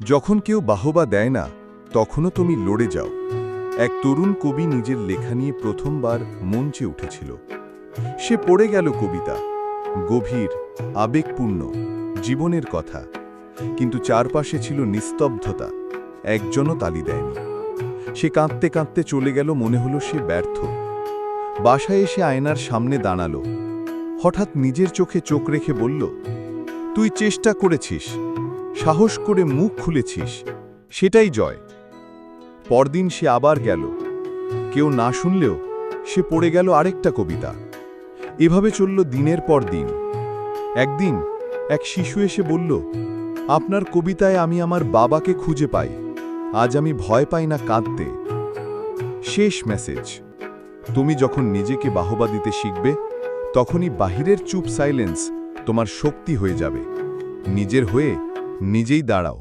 যখন কেউ বাহবা দেয় না, তখনও তুমি লড়ে যাও। এক তরুণ কবি নিজের লেখা নিয়ে প্রথমবার মঞ্চে উঠেছিল। সে পড়ে গেল কবিতা, গভীর, আবেগপূর্ণ, জীবনের কথা। কিন্তু চারপাশে ছিল নিস্তব্ধতা, একজনও তালি দেয়নি। সে কাঁদতে কাঁদতে চলে গেল, মনে হলো সে ব্যর্থ। বাসায় এসে আয়নার সামনে দাঁড়াল। হঠাৎ নিজের চোখে চোখ রেখে বলল, তুই চেষ্টা করেছিস সাহস করে মুখ খুলেছিস, সেটাই জয়। পরদিন সে আবার গেল। কেউ না শুনলেও সে পড়ে গেল আরেকটা কবিতা। এভাবে চলল দিনের পর দিন। একদিন এক শিশু এসে বলল, আপনার কবিতায় আমি আমার বাবাকে খুঁজে পাই। আজ আমি ভয় পাই না কাঁদতে। শেষ মেসেজ। তুমি যখন নিজেকে বাহবা দিতে শিখবে, তখনই বাহিরের চুপ সাইলেন্স তোমার শক্তি হয়ে যাবে। নিজের হয়ে নিজেই দাঁড়াও